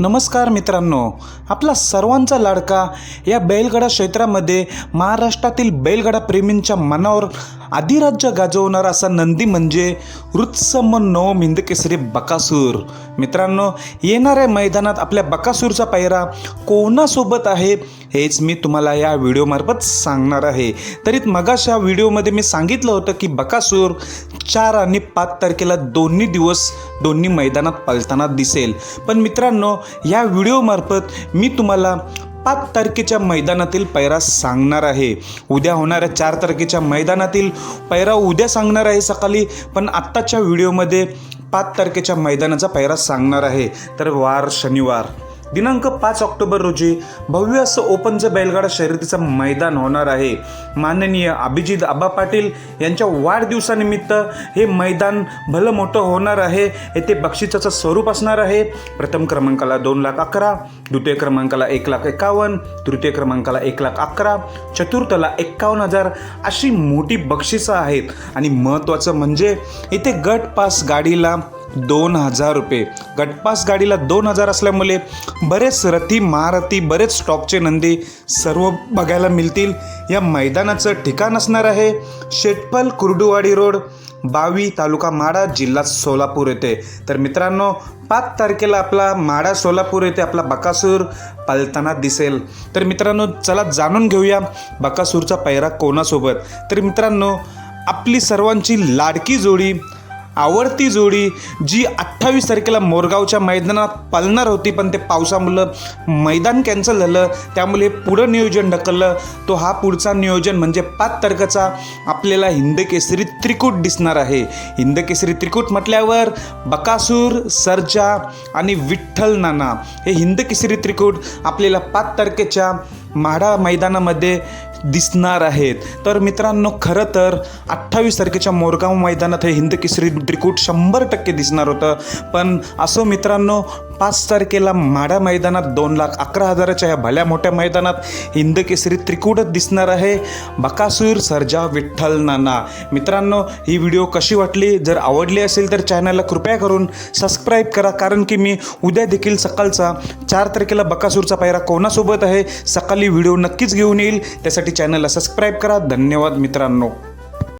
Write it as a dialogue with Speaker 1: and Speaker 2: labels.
Speaker 1: नमस्कार मित्रांनो आपला सर्वांचा लाडका या बैलगडा क्षेत्रामध्ये महाराष्ट्रातील बैलगडा प्रेमींच्या मनावर अधिराज्य गाजवणारा असा नंदी म्हणजे वृत्समन नवम हिंदकेसरी बकासूर. मित्रांनो येणाऱ्या मैदानात आपल्या बकासूरचा पायरा कोणासोबत आहे हेच मी तुम्हाला या व्हिडिओमार्फत सांगणार आहे. तरीच मगाशा व्हिडिओमध्ये मी सांगितलं होतं की बकासूर चार आणि पाच तारखेला दोन्ही दिवस दोन्ही मैदानात पळताना दिसेल. पण मित्रांनो या व्हिडिओमार्फत मी तुम्हाला पाच तारखेच्या मैदानातील पैरा सांगणार आहे. उद्या होणाऱ्या चार तारखेच्या मैदानातील पैरा उद्या सांगणार आहे सकाळी पण आत्ताच्या व्हिडिओमध्ये पाच तारखेच्या मैदानाचा पैरा सांगणार आहे. तर वार शनिवार. दिनांक पाच ऑक्टोबर रोजी भव्य असं ओपनचं बैलगाडा शर्यतीचं मैदान होणार आहे. माननीय अभिजित आबा पाटील यांच्या वाढदिवसानिमित्त हे मैदान भलं मोठं होणार आहे. येथे बक्षिसाचं स्वरूप असणार आहे. प्रथम क्रमांकाला दोन लाख अकरा द्वितीय क्रमांकाला एक लाख एकावन्न तृतीय क्रमांकाला एक लाख अकरा चतुर्थला एक्कावन्न हजार अशी मोठी बक्षिसं आहेत. आणि महत्त्वाचं म्हणजे इथे गट पास गाडीला दोन हजार रुपये. गटपास गाडीला दोन हजार असल्यामुळे बरेच रथी महारथी बरेच स्टॉकचे नंदी सर्व बघायला मिळतील. या मैदानाचं ठिकाण असणार आहे शेटपल कुर्डुवाडी रोड बावी तालुका माडा जिल्हा सोलापूर येथे. तर मित्रांनो पाच तारखेला आपला माडा सोलापूर येथे आपला बकासूर पालताना दिसेल. तर मित्रांनो चला जाणून घेऊया बकासूरचा पैरा कोणासोबत. तर मित्रांनो आपली सर्वांची लाडकी जोडी आवडती जोडी जी अठ्ठावीस तारखेला मोरगावच्या मैदानात पालणार होती पण ते पावसामुळं मैदान कॅन्सल झालं. त्यामुळे पुढं नियोजन ढकललं. तो हा पुढचा नियोजन म्हणजे पाच तारखेचा आपल्याला हिंदकेसरी त्रिकूट दिसणार आहे. हिंदकेसरी त्रिकूट म्हटल्यावर बकासूर सर्जा आणि विठ्ठल नाना हे हिंदकेसरी त्रिकूट आपल्याला पाच तारखेच्या माढा मैदानामध्ये दिसणार आहेत. तर मित्रांनो खरं तर अठ्ठावीस तारखेच्या मोरगाव मैदानात हे हिंद केसरी त्रिकूट शंभर टक्के दिसणार होतं. पण असो मित्रांनो पाच तारखेला माडा मैदानात दोन लाख अकरा हजाराच्या या भल्या मोठ्या मैदानात हिंदकेसरी त्रिकूटच दिसणार आहे. बकासूर सर्जा विठ्ठल नाना. मित्रांनो ही व्हिडिओ कशी वाटली? जर आवडली असेल तर चॅनलला कृपया करून सबस्क्राईब करा कारण की मी उद्या देखील सकाळचा चार तारखेला बकासूरचा पायरा कोणासोबत आहे सकाळी व्हिडिओ नक्कीच घेऊन येईल. त्यासाठी चॅनलला सबस्क्राईब करा. धन्यवाद मित्रांनो.